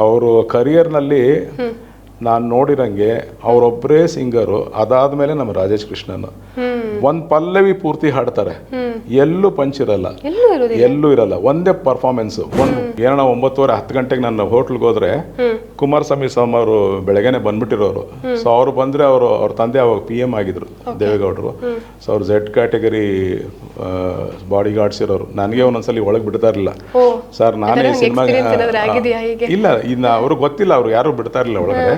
ಅವರು ಕರಿಯರ್ನಲ್ಲಿ ನಾನು ನೋಡಿರಂಗೆ ಅವರೊಬ್ಬರೇ ಸಿಂಗರು ಅದಾದ್ಮೇಲೆ ನಮ್ಮ ರಾಜೇಶ್ ಕೃಷ್ಣನ್. ಒಂದ್ ಪಲ್ಲವಿ ಪೂರ್ತಿ ಹಾಡ್ತಾರೆ. ಎಲ್ಲೂ ಪಂಚ್ ಇರಲ್ಲ. ಎಲ್ಲೂ ಇರಲ್ಲ. ಒಂದೇ ಪರ್ಫಾರ್ಮೆನ್ಸ್ ಒಂದು ಏನೋ ಒಂಬತ್ತುವರೆ ಹತ್ತು ಗಂಟೆಗೆ ನನ್ನ ಹೋಟ್ಲ್ಗೆ ಹೋದ್ರೆ ಕುಮಾರಸ್ವಾಮಿ ಸ್ವಾಮಿ ಅವರು ಬೆಳಗ್ಗೆನೆ ಬಂದ್ಬಿಟ್ಟಿರೋರು. ಸೊ ಅವ್ರು ಬಂದ್ರೆ ಅವರು ಅವ್ರ ತಂದೆ ಅವಾಗ ಪಿ ಎಂ ಆಗಿದ್ರು ದೇವೇಗೌಡರು. ಸೊ ಅವ್ರು ಝೆಡ್ ಕ್ಯಾಟಗರಿ ಬಾಡಿ ಗಾರ್ಡ್ಸ್ ಇರೋರು. ನನಗೆ ಒಂದೊಂದ್ಸಲ ಒಳಗೆ ಬಿಡ್ತಾ ಇರಲಿಲ್ಲ. ಸರ್ ನಾನೇ ಸಿನಿಮಾ? ಇಲ್ಲ ಇನ್ನು ಅವ್ರಿಗೆ ಗೊತ್ತಿಲ್ಲ ಅವ್ರು ಯಾರು ಬಿಡ್ತಾ ಇರಲಿಲ್ಲ ಒಳಗಡೆ.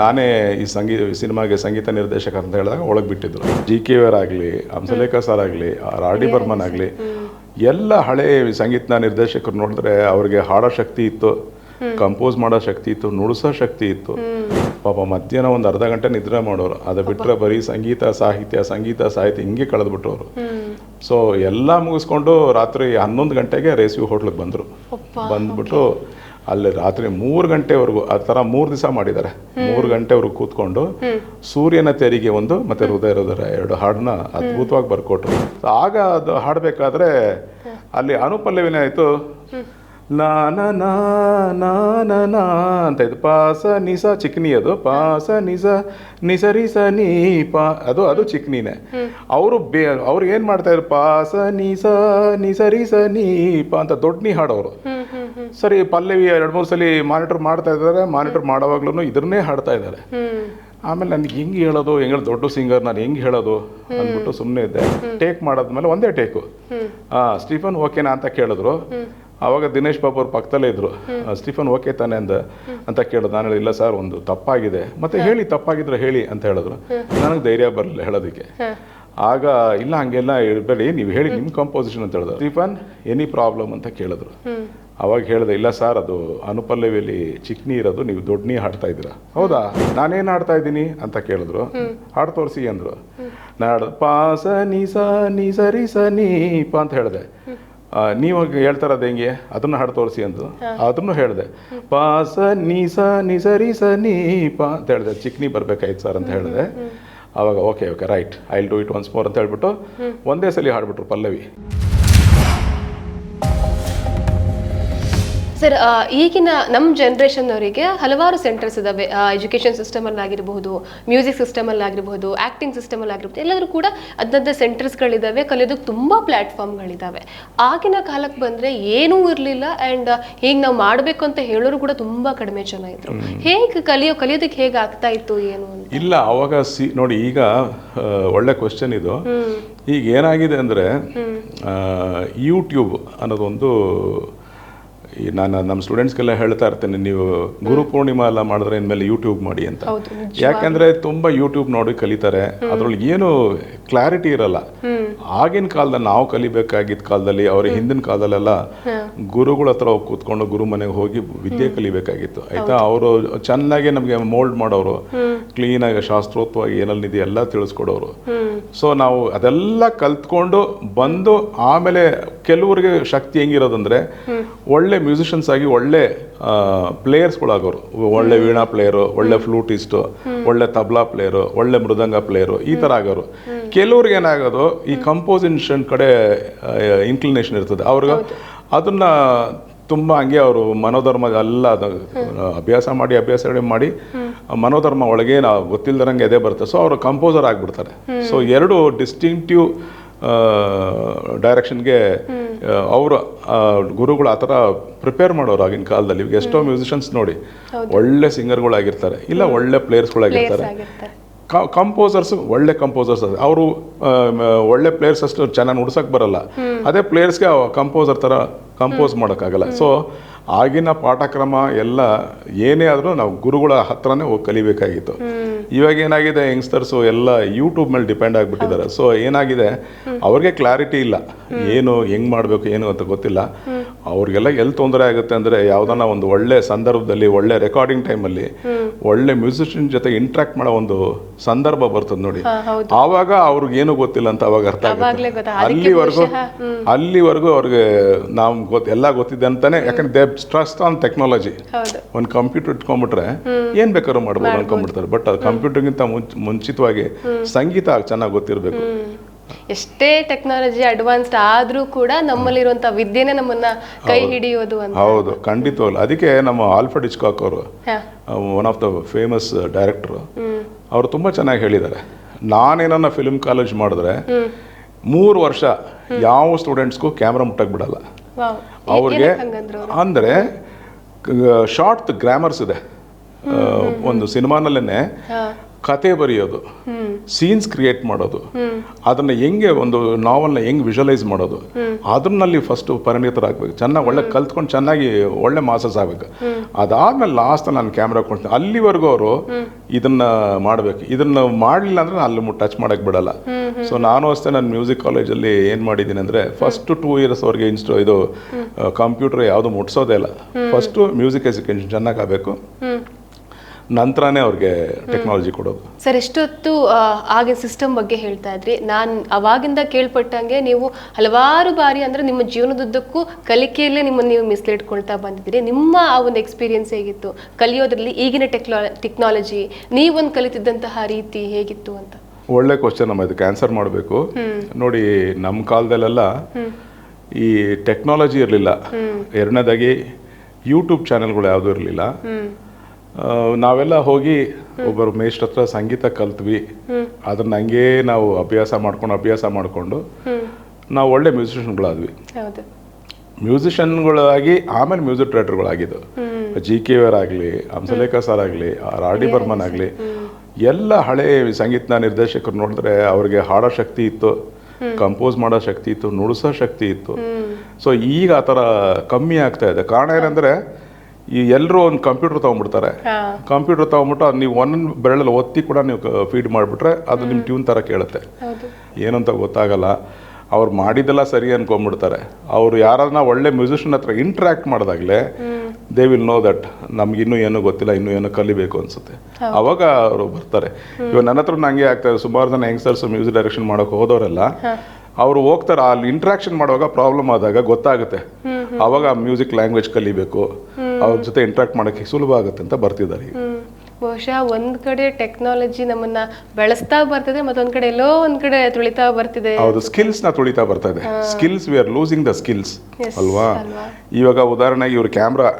ನಾನೇ ಈ ಸಂಗೀತ ಸಿನಿಮಾಗೆ ಸಂಗೀತ ನಿರ್ದೇಶಕ ಅಂತ ಹೇಳಿದಾಗ ಒಳಗೆ ಬಿಟ್ಟಿದ್ರು. ಜಿ ಕೆ ವಿ ಆಗಲಿ ಹಂಸಲೇಖ ಸರ್ ಆಗಲಿ ಆರ್ ಡಿ ಬರ್ಮನ್ ಆಗಲಿ ಎಲ್ಲ ಹಳೆ ಸಂಗೀತ ನಿರ್ದೇಶಕರು ನೋಡಿದ್ರೆ ಅವ್ರಿಗೆ ಹಾಡೋ ಶಕ್ತಿ ಇತ್ತು ಕಂಪೋಸ್ ಮಾಡೋ ಶಕ್ತಿ ಇತ್ತು ನುಡಿಸೋ ಶಕ್ತಿ ಇತ್ತು. ಪಾಪ ಮಧ್ಯಾಹ್ನ ಒಂದು ಅರ್ಧ ಗಂಟೆ ನಿದ್ರೆ ಮಾಡೋರು. ಅದು ಬಿಟ್ಟರೆ ಬರೀ ಸಂಗೀತ ಸಾಹಿತ್ಯ ಸಂಗೀತ ಸಾಹಿತ್ಯ ಹಿಂಗೆ ಕಳೆದ್ಬಿಟ್ಟವ್ರು. ಸೊ ಎಲ್ಲ ಮುಗಿಸ್ಕೊಂಡು ರಾತ್ರಿ ಹನ್ನೊಂದು ಗಂಟೆಗೆ ರೇಸ್ವಿ ಹೋಟ್ಲಿಗೆ ಬಂದರು. ಬಂದ್ಬಿಟ್ಟು ಅಲ್ಲಿ ರಾತ್ರಿ ಮೂರು ಗಂಟೆವರೆಗೂ ಆ ಥರ ಮೂರು ದಿವಸ ಮಾಡಿದ್ದಾರೆ. ಮೂರು ಗಂಟೆವರೆಗೂ ಕೂತ್ಕೊಂಡು ಸೂರ್ಯನ ತೆರಿಗೆ ಒಂದು ಮತ್ತೆ ಹೃದಯ ಹೃದಯ ಎರಡು ಹಾಡನ್ನ ಅದ್ಭುತವಾಗಿ ಬರ್ಕೊಟ್ರು. ಆಗ ಅದು ಹಾಡಬೇಕಾದ್ರೆ ಅಲ್ಲಿ ಅನುಪಲ್ಲವಿನ ಆಯಿತು ನಾ ಅಂತ ಇದು ಪಾಸ ನಿಸ ಚಿಕ್ನಿ ಅದು. ಪಾಸ ನಿಸ ನಿಸರಿ ಸ ನೀ ಪಾ ಅದು ಅದು ಚಿಕ್ನಿನೇ. ಅವರು ಬೇ ಅವ್ರು ಏನು ಮಾಡ್ತಾ ಇದ್ರು? ಪಾಸ ನಿಸ ನಿಸರಿ ಸ ನೀ ಪಾ ಅಂತ ದೊಡ್ಡ ನೀ ಹಾಡೋರು ಸರಿ ಪಲ್ಲವಿ ಎರಡು ಮೂರು ಸಲ ಮಾನಿಟರ್ ಮಾಡ್ತಾ ಇದ್ದಾರೆ ಮಾನಿಟರ್ ಮಾಡೋವಾಗ್ಲೂ ಇದನ್ನೇ ಹಾಡ್ತಾ ಇದ್ದಾರೆ. ಆಮೇಲೆ ನನಗೆ ಹೆಂಗೆ ಹೇಳೋದು ಹೆಂಗೆ ದೊಡ್ಡ ಸಿಂಗರ್ ನಾನು ಹೆಂಗೆ ಹೇಳೋದು ಅಂದ್ಬಿಟ್ಟು ಸುಮ್ಮನೆ ಇದ್ದೆ. ಟೇಕ್ ಮಾಡಾದ್ಮೇಲೆ ಒಂದೇ ಟೇಕು ಆ ಸ್ಟೀಫನ್ ಓಕೆನಾ ಅಂತ ಕೇಳಿದ್ರು. ಆವಾಗ ದಿನೇಶ್ ಬಾಬು ಅವ್ರ ಪಕ್ಕದಲ್ಲೇ ಇದ್ರು. ಸ್ಟೀಫನ್ ಓಕೆ ತಾನೆ ಅಂದ ಅಂತ ಕೇಳಿದ್ರು. ನಾನು ಹೇಳಿಲ್ಲ ಸರ್ ಒಂದು ತಪ್ಪಾಗಿದೆ. ಮತ್ತೆ ಹೇಳಿ ತಪ್ಪಾಗಿದ್ರೆ ಹೇಳಿ ಅಂತ ಹೇಳಿದ್ರು. ನನಗೆ ಧೈರ್ಯ ಬರಲಿಲ್ಲ ಹೇಳೋದಕ್ಕೆ. ಆಗ ಇಲ್ಲ ಹಂಗೆಲ್ಲ ಇರಬೇಡಿ ನೀವು ಹೇಳಿ ನಿಮ್ಮ ಕಂಪೋಸಿಷನ್ ಅಂತ ಹೇಳಿದ್ರು. ಸ್ಟೀಫನ್ ಎನಿ ಪ್ರಾಬ್ಲಮ್ ಅಂತ ಕೇಳಿದ್ರು. ಅವಾಗ ಹೇಳಿದೆ ಇಲ್ಲ ಸರ್ ಅದು ಅನುಪಲ್ಲವಿಯಲ್ಲಿ ಚಿಕ್ನಿ ಇರೋದು ನೀವು ದೊಡ್ಡನಿ ಹಾಡ್ತಾ ಇದ್ದೀರಾ. ಹೌದಾ? ನಾನೇನು ಹಾಡ್ತಾ ಇದ್ದೀನಿ? ಅಂತ ಕೇಳಿದ್ರು. ಹಾಡು ತೋರಿಸಿ ಅಂದರು. ನಾಡು ಪಾಸ ನೀ ಸ ನೀ ಸರಿ ಸ ನೀ ಪ ಅಂತ ಹೇಳಿದೆ. ನೀವು ಹೇಳ್ತಾರ ಅದು ಹೆಂಗೆ? ಅದನ್ನು ಹಾಡು ತೋರಿಸಿ ಅಂದ್ರು. ಅದನ್ನು ಹೇಳಿದೆ. ಪಾಸ ನೀ ಸ ನೀ ಸರಿ ಸ ನೀ ಪ ಅಂತ ಹೇಳಿದೆ. ಚಿಕ್ನಿ ಬರಬೇಕಾಯ್ತು ಸರ್ ಅಂತ ಹೇಳಿದೆ. ಅವಾಗ okay okay right I do it once more ಅಂತ ಹೇಳ್ಬಿಟ್ಟು ಒಂದೇ ಸಲ ಹಾಡ್ಬಿಟ್ರು ಪಲ್ಲವಿ. ಸರ್ ಈಗಿನ ನಮ್ಮ ಜನ್ರೇಷನ್ ಅವರಿಗೆ ಹಲವಾರು ಸೆಂಟರ್ಸ್ ಇದಾವೆ. ಎಜುಕೇಶನ್ ಸಿಸ್ಟಮ್ ಅಲ್ಲಿ ಆಗಿರಬಹುದು ಮ್ಯೂಸಿಕ್ ಸಿಸ್ಟಮ್ ಅಲ್ಲಿ ಆಗಿರಬಹುದು ಆಕ್ಟಿಂಗ್ ಸಿಸ್ಟಮ್ ಅಲ್ಲಿ ಆಗಿರಬಹುದು ಎಲ್ಲಾದ್ರೂ ಕೂಡ ಅದನ್ನ ಸೆಂಟರ್ಸ್ಗಳಿದಾವೆ ಕಲಿಯೋದಕ್ಕೆ ತುಂಬಾ ಪ್ಲಾಟ್ಫಾರ್ಮ್ಗಳಿದಾವೆ ಆಗಿನ ಕಾಲಕ್ಕೆ ಬಂದ್ರೆ ಏನೂ ಇರಲಿಲ್ಲ ಅಂಡ್ ಹೀಗೆ ನಾವು ಮಾಡಬೇಕು ಅಂತ ಹೇಳೋರು ಕೂಡ ತುಂಬಾ ಕಡಿಮೆ ಜನ ಇದ್ರು. ಹೇಗೆ ಕಲಿಯೋ ಕಲಿಯೋದಕ್ಕೆ ಹೇಗೆ ಆಗ್ತಾ ಇತ್ತು ಏನು ಇಲ್ಲ ಅವಾಗ ಸಿ ನೋಡಿ ಈಗ ಒಳ್ಳೆ ಕ್ವಶನ್ ಇದು. ಈಗ ಏನಾಗಿದೆ ಅಂದ್ರೆ ಯೂಟ್ಯೂಬ್ ಅನ್ನೋದೊಂದು ಈ ನಾನು ನಮ್ಮ ಸ್ಟೂಡೆಂಟ್ಸ್ಗೆಲ್ಲ ಹೇಳ್ತಾ ಇರ್ತೇನೆ ನೀವು ಗುರು ಪೂರ್ಣಿಮಾ ಎಲ್ಲ ಮಾಡಿದ್ರೆ ಇನ್ಮೇಲೆ ಯೂಟ್ಯೂಬ್ ಮಾಡಿ ಅಂತ. ಯಾಕಂದ್ರೆ ತುಂಬಾ ಯೂಟ್ಯೂಬ್ ನೋಡಿ ಕಲಿತಾರೆ ಅದರೊಳಗೆ ಏನು ಕ್ಲಾರಿಟಿ ಇರಲ್ಲ. ಆಗಿನ ಕಾಲದಲ್ಲಿ ನಾವು ಕಲಿಬೇಕಾಗಿದ್ದ ಕಾಲದಲ್ಲಿ ಅವ್ರ ಹಿಂದಿನ ಕಾಲದಲ್ಲೆಲ್ಲ ಗುರುಗಳ ಹತ್ರ ಕೂತ್ಕೊಂಡು ಗುರು ಮನೆಗೆ ಹೋಗಿ ವಿದ್ಯೆ ಕಲಿಬೇಕಾಗಿತ್ತು. ಆಯ್ತಾ? ಅವರು ಚೆನ್ನಾಗಿ ನಮಗೆ ಮೋಲ್ಡ್ ಮಾಡೋರು ಕ್ಲೀನಾಗಿ ಶಾಸ್ತ್ರೋತ್ವಾಗಿ ಏನಲ್ಲಿ ಎಲ್ಲ ತಿಳಿಸ್ಕೊಡೋರು. ಸೊ ನಾವು ಅದೆಲ್ಲ ಕಲ್ತ್ಕೊಂಡು ಬಂದು ಆಮೇಲೆ ಕೆಲವರಿಗೆ ಶಕ್ತಿ ಹೆಂಗಿರೋದಂದ್ರೆ ಒಳ್ಳೆ ಮ್ಯೂಸಿಷಿಯನ್ಸ್ ಆಗಿ ಒಳ್ಳೆ ಪ್ಲೇಯರ್ಸ್ಗಳಾಗೋರು ಒಳ್ಳೆ ವೀಣಾ ಪ್ಲೇಯರು ಒಳ್ಳೆ ಫ್ಲೂಟಿಸ್ಟು ಒಳ್ಳೆ ತಬ್ಲಾ ಪ್ಲೇಯರು ಒಳ್ಳೆ ಮೃದಂಗ ಪ್ಲೇಯರು ಈ ಥರ ಆಗೋರು. ಕೆಲವ್ರಿಗೆ ಏನಾಗೋದು ಈ ಕಂಪೋಸಿಷನ್ ಕಡೆ ಇನ್ಕ್ಲಿನೇಷನ್ ಇರ್ತದೆ. ಅವ್ರಿಗೆ ಅದನ್ನು ತುಂಬ ಹಂಗೆ ಅವರು ಮನೋಧರ್ಮ ಎಲ್ಲ ಅದು, ಅಭ್ಯಾಸ ಮಾಡಿ ಅಭ್ಯಾಸ ಮಾಡಿ ಮನೋಧರ್ಮ ಒಳಗೆ ನಾವು ಗೊತ್ತಿಲ್ದಂಗೆ ಅದೇ ಬರುತ್ತೆ. ಸೊ ಅವರು ಕಂಪೋಸರ್ ಆಗಿಬಿಡ್ತಾರೆ. ಸೊ ಎರಡು ಡಿಸ್ಟಿಂಕ್ಟಿವ್ ಡೈರೆಕ್ಷನ್ಗೆ ಅವರು ಗುರುಗಳು ಆ ಥರ ಪ್ರಿಪೇರ್ ಮಾಡೋರು ಆಗಿನ ಕಾಲದಲ್ಲಿ. ಈಗ ಎಷ್ಟೋ ಮ್ಯೂಸಿಷಿಯನ್ಸ್ ನೋಡಿ ಒಳ್ಳೆ ಸಿಂಗರ್ಗಳಾಗಿರ್ತಾರೆ ಇಲ್ಲ ಒಳ್ಳೆ ಪ್ಲೇಯರ್ಸ್ಗಳಾಗಿರ್ತಾರೆ ಕಂಪೋಸರ್ಸ್ ಒಳ್ಳೆ ಕಂಪೋಸರ್ಸ್ ಅವರು ಒಳ್ಳೆ ಪ್ಲೇಯರ್ಸ್ ಅಷ್ಟು ಚೆನ್ನಾಗಿ ಉಡ್ಸಕ್ಕೆ ಬರಲ್ಲ. ಅದೇ ಪ್ಲೇಯರ್ಸ್ಗೆ ಕಂಪೋಸರ್ ಥರ ಕಂಪೋಸ್ ಮಾಡೋಕ್ಕಾಗಲ್ಲ. ಸೊ ಆಗಿನ ಪಾಠಕ್ರಮ ಎಲ್ಲ ಏನೇ ಆದರೂ ನಾವು ಗುರುಗಳ ಹತ್ರನೇ ಹೋಗಿ ಕಲಿಬೇಕಾಗಿತ್ತು. ಇವಾಗ ಏನಾಗಿದೆ ಯಂಗ್ಸ್ಟರ್ಸು ಎಲ್ಲ ಯೂಟ್ಯೂಬ್ ಮೇಲೆ ಡಿಪೆಂಡ್ ಆಗಿಬಿಟ್ಟಿದ್ದಾರೆ. ಸೊ ಏನಾಗಿದೆ? ಅವ್ರಿಗೆ ಕ್ಲಾರಿಟಿ ಇಲ್ಲ. ಏನು ಹೆಂಗ್ ಮಾಡಬೇಕು ಏನು ಅಂತ ಗೊತ್ತಿಲ್ಲ. ಅವ್ರಿಗೆಲ್ಲ ಎಲ್ಲಿ ತೊಂದರೆ ಆಗುತ್ತೆ ಅಂದರೆ ಯಾವುದನ್ನ ಒಂದು ಒಳ್ಳೆ ಸಂದರ್ಭದಲ್ಲಿ ಒಳ್ಳೆ ರೆಕಾರ್ಡಿಂಗ್ ಟೈಮಲ್ಲಿ ಒಳ್ಳೆ ಮ್ಯೂಸಿಷಿಯನ್ ಜೊತೆ ಇಂಟ್ರಾಕ್ಟ್ ಮಾಡೋ ಒಂದು ಸಂದರ್ಭ ಬರ್ತದೆ ನೋಡಿ. ಆವಾಗ ಅವ್ರಿಗೆ ಏನು ಗೊತ್ತಿಲ್ಲ ಅಂತ ಅವಾಗ ಅರ್ಥ ಆಗುತ್ತೆ. ಅಲ್ಲಿವರೆಗೂ ಅಲ್ಲಿವರೆಗೂ ಅವ್ರಿಗೆ ನಾವು ಗೊತ್ತ ಎಲ್ಲ ಗೊತ್ತಿದೆ ಅಂತಾನೆ ಯಾಕಂದ್ರೆ ದೇ ಟ್ರಸ್ಟ್ ಆನ್ ಟೆಕ್ನಾಲಜಿ ಒಂದು ಕಂಪ್ಯೂಟರ್ ಇಟ್ಕೊಂಡ್ಬಿಟ್ರೆ ಏನು ಬೇಕಾದ್ರೂ ಮಾಡ್ಬೋದು ಅನ್ಕೊಂಡ್ಬಿಡ್ತಾರೆ ಬಟ್ ಅದು ಕಂಪ್ಯೂಟರ್ಗಿಂತ ಮುಂಚ ಮುಂಚಿತವಾಗಿ ಸಂಗೀತ ಚೆನ್ನಾಗಿ ಗೊತ್ತಿರಬೇಕು. ಎಷ್ಟೇ ಟೆಕ್ನಾಲಜಿ ಅಡ್ವಾನ್ಸ್ಡ್ ಆದ್ರೂ ಕೂಡ ನಮ್ಮಲ್ಲಿರುವಂತ ವಿದ್ಯೆನೇ ನಮ್ಮನ್ನ ಕೈ ಹಿಡಿಯೋದು ಅಂತ. ಹೌದು ಖಂಡಿತವಲ್ಲ ಅದಕ್ಕೆ ನಮ್ಮ ಆಲ್ಫರ್ಡ್ ಇಚ್ಕಾಕ್ ಅವರು. One of the famous director ಅವರು ತುಂಬಾ ಚೆನ್ನಾಗಿ ಹೇಳಿದ್ದಾರೆ. ನಾನೇನನ್ನ ಫಿಲ್ಮ್ ಕಾಲೇಜ್ ಮಾಡಿದ್ರೆ ಮೂರು ವರ್ಷ ಯಾವ ಸ್ಟೂಡೆಂಟ್ಸ್ಗೂ ಕ್ಯಾಮ್ರಾ ಮುಟ್ಟಕ್ಕೆ ಬಿಡಲ್ಲ ಅವ್ರಿಗೆ ಅಂದರೆ ಶಾರ್ಟ್ ಗ್ರಾಮರ್ಸ್ ಇದೆ. ಒಂದು ಸಿನಿಮಾನಲ್ಲೇ ಕತೆ ಬರೆಯೋದು ಸೀನ್ಸ್ ಕ್ರಿಯೇಟ್ ಮಾಡೋದು, ಅದನ್ನ ಹೆಂಗೆ ಒಂದು ನಾವಲ್ನ ಹೆಂಗೆ ವಿಜುವಲೈಸ್ ಮಾಡೋದು ಅದ್ರಲ್ಲಿ ಫಸ್ಟ್ ಪರಿಣಿತರಾಗಬೇಕು. ಚೆನ್ನಾಗಿ ಒಳ್ಳೆ ಕಲ್ತ್ಕೊಂಡು ಚೆನ್ನಾಗಿ ಒಳ್ಳೆ ಮಾಸಸ್ ಆಗಬೇಕು. ಅದಾದ್ಮೇಲೆ ಲಾಸ್ಟ್ ನಾನು ಕ್ಯಾಮ್ರಾ ಕೊಡ್ತೀನಿ. ಅಲ್ಲಿವರೆಗೂ ಅವರು ಇದನ್ನ ಮಾಡಬೇಕು. ಇದನ್ನ ಮಾಡಲಿಲ್ಲ ಅಂದ್ರೆ ಅಲ್ಲಿ ಟಚ್ ಮಾಡಕ್ ಬಿಡಲ್ಲ. ಸೊ ನಾನು ಅಷ್ಟೇ ನಾನು ಮ್ಯೂಸಿಕ್ ಕಾಲೇಜಲ್ಲಿ ಏನು ಮಾಡಿದ್ದೀನಿ ಅಂದರೆ ಫಸ್ಟ್ ಟೂ ಇಯರ್ಸ್ ಅವ್ರಿಗೆ ಇನ್ಸ್ಟೋ ಇದು ಕಂಪ್ಯೂಟರ್ ಯಾವುದು ಮುಟ್ಸೋದೇ ಇಲ್ಲ. ಫಸ್ಟು ಮ್ಯೂಸಿಕ್ ಎಜುಕೇಷನ್ ಚೆನ್ನಾಗಿ ಆಗಬೇಕು. ನಂತರನೇ ಅವ್ರಿಗೆ ಟೆಕ್ನಾಲಜಿ ಕೊಡೋದು. ಸರ್ ಎಷ್ಟೊತ್ತು ಹಾಗೆ ಆಗಿನ ಸಿಸ್ಟಮ್ ಬಗ್ಗೆ ಹೇಳ್ತಾ ಇದ್ರಿ? ನಾನು ಅವಾಗಿಂದ ಕೇಳ್ಪಟ್ಟಂಗೆ ನೀವು ಹಲವಾರು ಬಾರಿ ಅಂದ್ರೆ ನಿಮ್ಮ ಜೀವನದುದ್ದಕ್ಕೂ ಕಲಿಕೆಯಲ್ಲೇ ನಿಮ್ಮನ್ನು ನೀವು ಮಿಸ್ಲಿಡ್ಕೊಳ್ತಾ ಬಂದಿದ್ದೀರಿ. ನಿಮ್ಮ ಆ ಒಂದು ಎಕ್ಸ್ಪೀರಿಯನ್ಸ್ ಹೇಗಿತ್ತು? ಕಲಿಯೋದ್ರಲ್ಲಿ ಈಗಿನ ಟೆಕ್ನಾ ಟೆಕ್ನಾಲಜಿ ನೀವೊಂದು ಕಲಿತಿದ್ದಂತಹ ರೀತಿ ಹೇಗಿತ್ತು ಅಂತ? ಒಳ್ಳೆ ಕ್ವಶನ್ ನಮ್ಮ ಇದಕ್ಕೆ ಆನ್ಸರ್ ಮಾಡಬೇಕು. ನೋಡಿ ನಮ್ಮ ಕಾಲದಲ್ಲೆಲ್ಲ ಈ ಟೆಕ್ನಾಲಜಿ ಇರಲಿಲ್ಲ. ಎರಡನೇದಾಗಿ ಯೂಟ್ಯೂಬ್ ಚಾನೆಲ್ಗಳು ಯಾವುದೂ ಇರಲಿಲ್ಲ. ನಾವೆಲ್ಲ ಹೋಗಿ ಒಬ್ಬರು ಮೇಷ್ಟ್ರ ಹತ್ರ ಸಂಗೀತ ಕಲ್ತ್ವಿ. ಅದನ್ನ ಹಂಗೆ ನಾವು ಅಭ್ಯಾಸ ಮಾಡ್ಕೊಂಡು ಅಭ್ಯಾಸ ಮಾಡಿಕೊಂಡು ನಾವು ಒಳ್ಳೆ ಮ್ಯೂಸಿಷಿಯನ್ಗಳಾದ್ವಿ. ಮ್ಯೂಸಿಷಿಯನ್ಗಳಾಗಿ ಆಮೇಲೆ ಮ್ಯೂಸಿಕ್ ಡೈರೆಕ್ಟರ್ಗಳಾಗಿದ್ದು ಜಿ ಕೆ ಅವರ್ ಆಗಲಿ ಹಂಸಲೇಖ ಸರ್ ಆಗಲಿ ಆರ್ ಡಿ ಬರ್ಮನ್ ಆಗಲಿ ಎಲ್ಲ ಹಳೆ ಸಂಗೀತ ನಿರ್ದೇಶಕರು ನೋಡಿದ್ರೆ ಅವ್ರಿಗೆ ಹಾಡೋ ಶಕ್ತಿ ಇತ್ತು ಕಂಪೋಸ್ ಮಾಡೋ ಶಕ್ತಿ ಇತ್ತು ನುಡಿಸೋ ಶಕ್ತಿ ಇತ್ತು. ಸೊ ಈಗ ಆ ಥರ ಕಮ್ಮಿ ಆಗ್ತಾ ಇದೆ. ಕಾರಣ ಏನಂದ್ರೆ ಈ ಎಲ್ಲರೂ ಒಂದು ಕಂಪ್ಯೂಟರ್ ತೊಗೊಂಡ್ಬಿಡ್ತಾರೆ. ಹಾ. ಕಂಪ್ಯೂಟರ್ ತೊಗೊಂಬಿಟ್ಟು ಅದು ನೀವು ಒಂದೊಂದು ಬೆರಳಲ್ಲಿ ಒತ್ತಿ ಕೂಡ ನೀವು ಫೀಡ್ ಮಾಡಿಬಿಟ್ರೆ ಅದು ನಿಮ್ಮ ಟ್ಯೂನ್ ಥರ ಕೇಳುತ್ತೆ. ಏನಂತ ಗೊತ್ತಾಗಲ್ಲ. ಅವ್ರು ಮಾಡಿದ್ದೆಲ್ಲ ಸರಿ ಅನ್ಕೊಂಡ್ಬಿಡ್ತಾರೆ. ಅವ್ರು ಯಾರನ್ನ ಒಳ್ಳೆ ಮ್ಯೂಸಿಷಿಯನ್ ಹತ್ರ ಇಂಟ್ರಾಕ್ಟ್ ಮಾಡಿದಾಗಲೇ ದೇ ವಿಲ್ ನೋ ದಟ್ ನಮ್ಗಿನ್ನೂ ಏನೂ ಗೊತ್ತಿಲ್ಲ ಇನ್ನೂ ಏನೋ ಕಲಿಬೇಕು ಅನ್ಸುತ್ತೆ. ಅವಾಗ ಅವರು ಬರ್ತಾರೆ. ಇವಾಗ ನನ್ನ ಹತ್ರ ನಂಗೆ ಆಗ್ತಾರೆ ಸುಮಾರು ಜನ ಯಂಗ್ಸ್ಟರ್ಸ್ ಮ್ಯೂಸಿಕ್ ಡೈರೆಕ್ಷನ್ ಮಾಡೋಕೆ ಹೋದವರೆಲ್ಲ ಅವರು ಹೋಗ್ತಾರೆ ಅಲ್ಲಿ ಇಂಟ್ರಾಕ್ಷನ್ ಮಾಡುವಾಗ ಪ್ರಾಬ್ಲಮ್ ಆದಾಗ ಗೊತ್ತಾಗುತ್ತೆ. ಅವಾಗ ಮ್ಯೂಸಿಕ್ ಲ್ಯಾಂಗ್ವೇಜ್ ಕಲಿಬೇಕು. ಅವ್ರ ಜೊತೆ ಇಂಟ್ರಾಕ್ಟ್ ಮಾಡೋಕ್ಕೆ ಸುಲಭ ಆಗುತ್ತೆ ಅಂತ ಬರ್ತಿದ್ದಾರೆ ಈಗ. ಬಹುಶಃ ಒಂದ್ ಕಡೆ ಟೆಕ್ನಾಲಜಿ ನಮ್ಮನ್ನ ಬೆಳೆಸ್ತಾ ಬರ್ತಿದೆ ಮತ್ತೊಂದ್ ಕಡೆ ಎಲ್ಲೋ ಒಂದ್ ಕಡೆ ತುಳಿತಾ ಬರ್ತಿದೆ. ಹೌದು ಸ್ಕಿಲ್ಸ್ನ ತುಳಿತಾ ಬರ್ತಾ ಇದೆ. Skills we are losing the skills ಅಲ್ವಾ? ಅಲ್ವಾ? ಇವಾಗ ಉದಾಹರಣೆಗೆ ಇವ್ರ ಕ್ಯಾಮ್ರಾ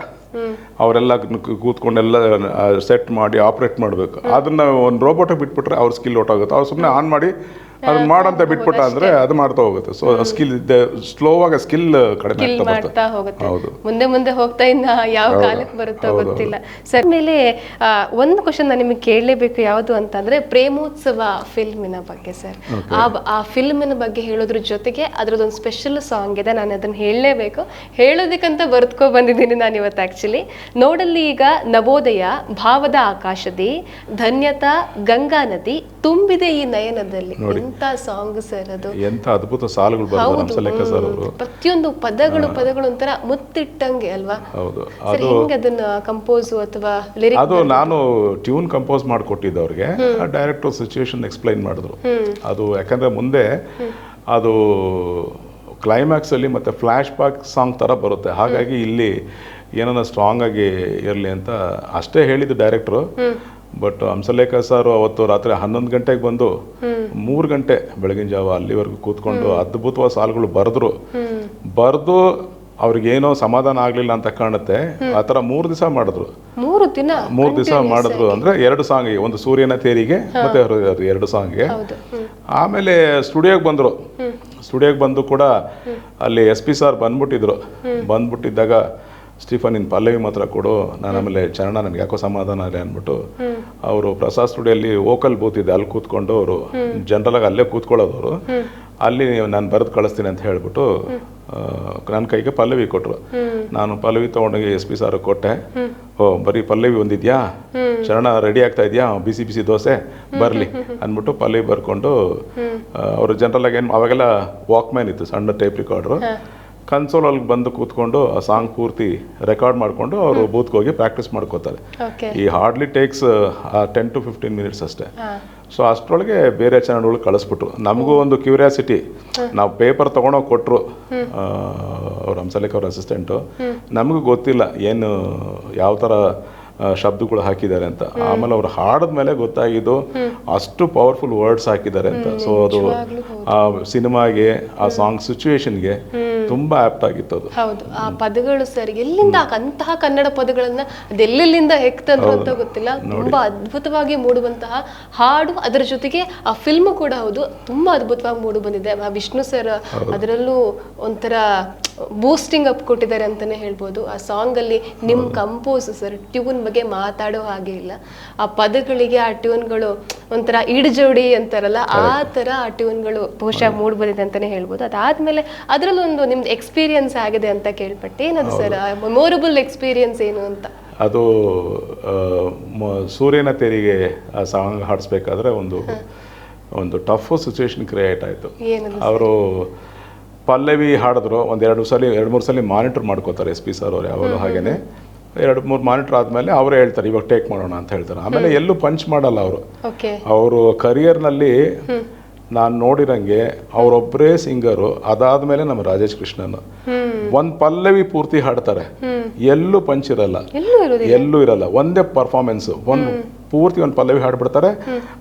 ಅವರೆಲ್ಲ ಕೂತ್ಕೊಂಡೆಲ್ಲ ಸೆಟ್ ಮಾಡಿ ಆಪರೇಟ್ ಮಾಡಬೇಕು. ಅದನ್ನ ಒಂದು ರೋಬೋಟ್ ಬಿಟ್ಬಿಟ್ರೆ ಅವ್ರ ಸ್ಕಿಲ್ ಹೊಟ್ಟೋಗುತ್ತೆ ಅವ್ರು ಸುಮ್ಮನೆ ಆನ್ ಮಾಡಿ ಅದನ್ನ ಮಾಡಂತ ಬಿಟ್ಬಿಟ್ಟ ಅಂದ್ರೆ ಅದು ಮಾಡ್ತಾ ಹೋಗುತ್ತೆ. ಸೊ ಸ್ಕಿಲ್ ಸ್ಲೋ ಆಗ ಸ್ಕಿಲ್ ಕಡಿಮೆ ಮಾಡ್ತಾ ಹೋಗುತ್ತೆ. ಮುಂದೆ ಮುಂದೆ ಹೋಗ್ತಾ ಇನ್ನ ಯಾವ ಕಾಲಕ್ಕೆ ಬರುತ್ತೋ ಗೊತ್ತಿಲ್ಲ. ಸರ್ ಮೇಲೆ ಒಂದು ಕ್ವಶನ್ ನಾನು ನಿಮಗೆ ಕೇಳಲೇಬೇಕು ಯಾವುದು ಅಂತಂದ್ರೆ ಪ್ರೇಮೋತ್ಸವ ಫಿಲ್ಮಿನ ಬಗ್ಗೆ ಸರ್. ಆ ಫಿಲ್ಮಿನ ಬಗ್ಗೆ ಹೇಳೋದ್ರ ಜೊತೆಗೆ ಅದ್ರದ್ದೊಂದು ಸ್ಪೆಷಲ್ ಸಾಂಗ್ ಇದೆ ನಾನು ಅದನ್ನ ಹೇಳಲೇಬೇಕು. ಹೇಳೋದಕ್ಕಂತ ಬರ್ತ್ಕೊ ಬಂದಿದ್ದೀನಿ ನಾನು ಇವತ್ತು ಆಕ್ಚುಲಿ ನೋಡಲ್ಲಿ ಈಗ ನವೋದಯ ಭಾವದ ಆಕಾಶದಿ ಧನ್ಯತಾ ಗಂಗಾ ನದಿ ತುಂಬಿದೆ ಈ ನಯನದಲ್ಲಿ. ಎಂತ ಸಾಂಗ್ ಸರ್ ಅದು? ಎಂತ ಅದ್ಭುತ ಸಾಲುಗಳು ಸರ್ ಅವರು. ಪ್ರತಿಯೊಂದು ಪದಗಳು ಪದಗಳು ಒಂಥರ ಮುತ್ತಿಟ್ಟಂಗೆ ಅಲ್ವಾ? ಹೌದು. ಅದು ಹೆಂಗ್ ಅದನ್ನ ಕಂಪೋಸ್ ಅಥವಾ ಲಿರಿಕ್ ಅದು ನಾನು ಟ್ಯೂನ್ ಕಂಪೋಸ್ ಮಾಡಿಕೊಟ್ಟಿದ್ದೆ ಅವ್ರಿಗೆ. ಡೈರೆಕ್ಟರ್ ಸಿಚುವೇಶನ್ ಎಕ್ಸ್ಪ್ಲೈನ್ ಮಾಡಿದ್ರು. ಅದು ಯಾಕಂದ್ರೆ ಮುಂದೆ ಅದು ಕ್ಲೈಮ್ಯಾಕ್ಸ್ ಅಲ್ಲಿ ಮತ್ತೆ ಫ್ಲಾಶ್ ಬ್ಯಾಕ್ ಸಾಂಗ್ ತರ ಬರುತ್ತೆ. ಹಾಗಾಗಿ ಇಲ್ಲಿ ಏನನ್ನ ಸ್ಟ್ರಾಂಗ್ ಆಗಿ ಇರಲಿ ಅಂತ ಅಷ್ಟೇ ಹೇಳಿದ್ದು ಡೈರೆಕ್ಟ್ರು ಬಟ್ ಹಂಸಲೇಖ ಸರ್ ಅವತ್ತು ರಾತ್ರಿ ಹನ್ನೊಂದು ಗಂಟೆಗೆ ಬಂದು ಮೂರು ಗಂಟೆ ಬೆಳಗಿನ ಜಾವ ಅಲ್ಲಿವರೆಗೂ ಕೂತ್ಕೊಂಡು ಅದ್ಭುತವಾದ ಸಾಲುಗಳು ಬರೆದ್ರು ಬರೆದು ಅವ್ರಿಗೇನೋ ಸಮಾಧಾನ ಆಗಲಿಲ್ಲ ಅಂತ ಕಾಣುತ್ತೆ ಆ ಥರ ಮೂರು ದಿವಸ ಮಾಡಿದ್ರು ಮೂರು ದಿನ ಮೂರು ದಿವಸ ಮಾಡಿದ್ರು ಅಂದ್ರೆ ಎರಡು ಸಾಂಗ್ ಒಂದು ಸೂರ್ಯನ ತೇರಿಗೆ ಮತ್ತೆ ಎರಡು ಸಾಂಗ್ಗೆ ಆಮೇಲೆ ಸ್ಟುಡಿಯೋಗೆ ಬಂದರು. ಸ್ಟುಡಿಯೋಗೆ ಬಂದು ಕೂಡ ಅಲ್ಲಿ ಎಸ್ ಪಿ ಸರ್ ಬಂದ್ಬಿಟ್ಟಿದ್ರು. ಬಂದ್ಬಿಟ್ಟಿದ್ದಾಗ ಸ್ಟೀಫನ್ ಇನ್ ಪಲ್ಲವಿ ಮಾತ್ರ ಕೊಡು. ನಾನು ಆಮೇಲೆ ಚರಣ ನನಗೆ ಯಾಕೋ ಸಮಾಧಾನ ಇಲ್ಲ ಅಂದ್ಬಿಟ್ಟು ಅವರು ಪ್ರಸಾದ್ ಸ್ಟುಡಿಯೋಲ್ಲಿ ವೋಕಲ್ ಬೂತ್ ಇದೆ, ಅಲ್ಲಿ ಕೂತ್ಕೊಂಡು ಅವರು ಜನರಲ್ ಆಗಿ ಅಲ್ಲೇ ಕೂತ್ಕೊಳ್ಳೋದು ಅವರು. ಅಲ್ಲಿ ನಾನು ಬರೆದು ಕಳಿಸ್ತೀನಿ ಅಂತ ಹೇಳ್ಬಿಟ್ಟು ನನ್ನ ಕೈಗೆ ಪಲ್ಲವಿ ಕೊಟ್ಟರು ನಾನು ಪಲ್ಲವಿ ತೊಗೊಂಡೋಗಿ ಎಸ್ ಪಿ ಸಾರು ಕೊಟ್ಟೆ. ಓ, ಬರೀ ಪಲ್ಲವಿ ಒಂದಿದ್ಯಾ? ಚರಣ ರೆಡಿ ಆಗ್ತಾ ಇದೆಯಾ? ಬಿಸಿ ಬಿಸಿ ದೋಸೆ? ಬರಲಿ ಅಂದ್ಬಿಟ್ಟು ಪಲ್ಲವಿ ಬರ್ಕೊಂಡು ಅವರು ಜನರಲ್ ಆಗಿ ಏನು, ಅವಾಗೆಲ್ಲ ವಾಕ್ಮ್ಯಾನ್ ಇತ್ತು, ಸಣ್ಣ ಟೈಪ್ ರಿಕಾರ್ಡ್ರು ಕನ್ಸೋಲಲ್ಲಿ ಬಂದು ಕೂತ್ಕೊಂಡು ಆ ಸಾಂಗ್ ಪೂರ್ತಿ ರೆಕಾರ್ಡ್ ಮಾಡಿಕೊಂಡು ಅವರು ಬೂತ್ಗೆ ಹೋಗಿ ಪ್ರಾಕ್ಟೀಸ್ ಮಾಡ್ಕೋತಾರೆ. ಈ hardly takes ten to fifteen minutes ಅಷ್ಟೇ. ಸೊ ಅಷ್ಟರೊಳಗೆ ಬೇರೆ ಚಾನಲ್ಗಳು ಕಳಿಸ್ಬಿಟ್ರು. ನಮಗೂ ಒಂದು ಕ್ಯೂರಿಯಾಸಿಟಿ ನಾವು ಪೇಪರ್ ತೊಗೊಂಡೋಗಿ ಕೊಟ್ಟರು ಅವ್ರ ಹಂಸಲೇಖ ಅವ್ರ ಅಸಿಸ್ಟೆಂಟು ನಮಗೂ ಗೊತ್ತಿಲ್ಲ ಏನು ಯಾವ ಥರ ಶಬ್ದಗಳು ಹಾಕಿದ್ದಾರೆ ಅಂತ. ಆಮೇಲೆ ಅವ್ರು ಹಾಡಿದ್ಮೇಲೆ ಗೊತ್ತಾಗಿದ್ದು ಅಷ್ಟು ಪವರ್ಫುಲ್ ವರ್ಡ್ಸ್ ಹಾಕಿದ್ದಾರೆ ಅಂತ. ಸೊ ಅದು ಆ ಸಿನಿಮಾಗೆ ಆ ಸಾಂಗ್ ಸಿಚುವೇಶನ್ಗೆ ತುಂಬಾ ಆಪ್ಟ್ ಆಗಿತ್ತು ಅದು. ಹೌದು. ಆ ಪದಗಳು ಸರ್ ಎಲ್ಲಿಂದ ಅಂತಹ ಕನ್ನಡ ಪದಗಳನ್ನ ಅದೆಲ್ಲೆಲ್ಲಿಂದ ಹೆಕ್ತಂದ್ರು ಅಂತ ಗೊತ್ತಿಲ್ಲ. ತುಂಬಾ ಅದ್ಭುತವಾಗಿ ಮೂಡುವಂತಹ ಹಾಡು ಅದರ ಜೊತೆಗೆ ಆ ಫಿಲ್ಮ್ ಕೂಡ ಹೌದು ತುಂಬಾ ಅದ್ಭುತವಾಗಿ ಮೂಡು ಬಂದಿದೆ ಆ ವಿಷ್ಣು ಸರ್ ಅದರಲ್ಲೂ ಒಂಥರ ಬೂಸ್ಟಿಂಗ್ ಅಪ್ ಕೊಟ್ಟಿದ್ದಾರೆ ಅಂತಾನೆ ಹೇಳ್ಬೋದು. ಆ ಸಾಂಗಲ್ಲಿ ನಿಮ್ಮ ನಿಮ್ ಕಂಪೋಸ್ ಸರ್ ಟ್ಯೂನ್ ಬಗ್ಗೆ ಮಾತಾಡೋ ಹಾಗೆ ಇಲ್ಲ. ಆ ಪದಗಳಿಗೆ ಆ ಟ್ಯೂನ್ಗಳು ಒಂಥರ ಇಡ್ಜೋಡಿ ಅಂತಾರಲ್ಲ ಆ ಥರ ಆ ಟ್ಯೂನ್ಗಳು ಬಹುಶಃ ಮೂಡ್ ಬಂದಿದೆ ಅಂತಾನೆ ಹೇಳ್ಬೋದು. ಅದಾದ್ಮೇಲೆ ಅದರಲ್ಲೂ ಒಂದು ನಿಮ್ದು ಎಕ್ಸ್ಪೀರಿಯನ್ಸ್ ಆಗಿದೆ ಅಂತ ಕೇಳ್ಪಟ್ಟೆ. ಏನದು ಸರ್ ಮೆಮೊರಬಲ್ ಎಕ್ಸ್ಪೀರಿಯನ್ಸ್ ಏನು ಅಂತ? ಅದು ಸೂರ್ಯನ ತೆರಿಗೆ ಆ ಸಾಂಗ್ ಹಾಡಿಸ್ಬೇಕಾದ್ರೆ ಒಂದು ಒಂದು ಟಫ್ ಸಿಚುವೇಶನ್ ಕ್ರಿಯೇಟ್ ಆಯಿತು. ಅವರು ಪಲ್ಲವಿ ಹಾಡಿದ್ರು ಒಂದು ಎರಡು ಸಲ ಎರಡು ಮೂರು ಸಲ ಮಾನಿಟರ್ ಮಾಡ್ಕೋತಾರೆ ಎಸ್ ಪಿ ಸರ್ ಅವರು ಯಾವಾಗಲೂ ಹಾಗೇನೆ. ಎರಡು ಮೂರು ಮಾನಿಟರ್ ಆದಮೇಲೆ ಅವರೇ ಹೇಳ್ತಾರೆ ಇವಾಗ ಟೇಕ್ ಮಾಡೋಣ ಅಂತ ಹೇಳ್ತಾರೆ. ಆಮೇಲೆ ಎಲ್ಲೂ ಪಂಚ್ ಮಾಡಲ್ಲ ಅವರು. ಅವರು ಕರಿಯರ್ನಲ್ಲಿ ನಾನು ನೋಡಿರಂಗೆ ಅವರೊಬ್ಬರೇ ಸಿಂಗರು ಅದಾದ್ಮೇಲೆ ನಮ್ಮ ರಾಜೇಶ್ ಕೃಷ್ಣನ್. ಒಂದು ಪಲ್ಲವಿ ಪೂರ್ತಿ ಹಾಡ್ತಾರೆ. ಎಲ್ಲೂ ಪಂಚ್ ಇರಲ್ಲ. ಎಲ್ಲೂ ಇರಲ್ಲ. ಒಂದೇ ಪರ್ಫಾರ್ಮೆನ್ಸ್ ಒಂದು ಪೂರ್ತಿ ಒಂದು ಪಲ್ಲವಿ ಹಾಡ್ಬಿಡ್ತಾರೆ.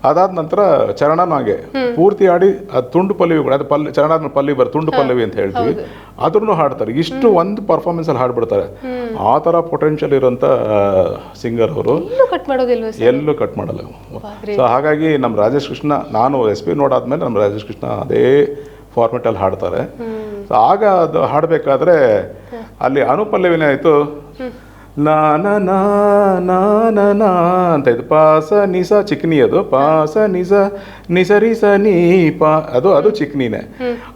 ಅದಾದ ನಂತರ ಚರಣನೂ ಹಾಗೆ. ಪೂರ್ತಿ ಹಾಡಿ ಅದು ತುಂಡು ಪಲ್ಲವಿ ಕೂಡ ಅದು ಪಲ್ಲ ಚರಣ ಪಲ್ಲವಿ ಬರ್ ತುಂಡು ಪಲ್ಲವಿ ಅಂತ ಹೇಳ್ತೀವಿ. ಅದ್ರೂ ಹಾಡ್ತಾರೆ. ಇಷ್ಟು ಒಂದು ಪರ್ಫಾರ್ಮೆನ್ಸ್ ಅಲ್ಲಿ ಹಾಡ್ಬಿಡ್ತಾರೆ. ಆ ಥರ ಪೊಟೆನ್ಷಿಯಲ್ ಇರೋಂಥ ಸಿಂಗರ್ ಅವರು ಎಲ್ಲೂ ಕಟ್ ಮಾಡಲ್ಲ. ಸೊ ಹಾಗಾಗಿ ನಮ್ಮ ರಾಜೇಶ್ ಕೃಷ್ಣ ನಾನು ಎಸ್ ಪಿ ನೋಡಾದ್ಮೇಲೆ ನಮ್ಮ ರಾಜೇಶ್ ಕೃಷ್ಣ ಅದೇ ಫಾರ್ಮೆಟಲ್ಲಿ ಹಾಡ್ತಾರೆ. ಸೊ ಆಗ ಅದು ಹಾಡಬೇಕಾದ್ರೆ ಅಲ್ಲಿ ಅನುಪಲ್ಲವಿನೇ ಆಯಿತು. ನಾ ಅಂತ ಇದು ಪಾಸ ನಿಸ ಚಿಕ್ನಿ ಅದು ಪಾಸ ನಿಸ ನಿಸರಿ ಸ ನೀ ಪಾ ಅದು ಅದು ಚಿಕ್ನಿನೇ.